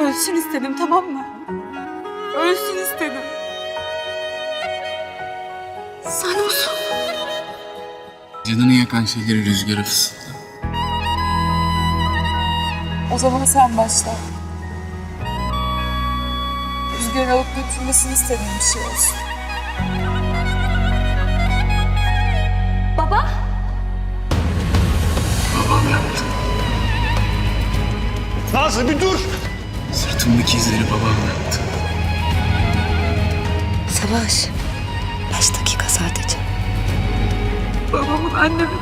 Ölsün istedim tamam mı? Ölsün istedim. Sen olsun. Canını yakan şeyleri rüzgara fısıldı. O zaman sen başla. Rüzgarın alıp götürmesini istediğim bir şey olsun. Baba. Nazlı bir dur. Sırtımdaki izleri babam yaptı. Savaş. Beş dakika sadece. Babamın annemi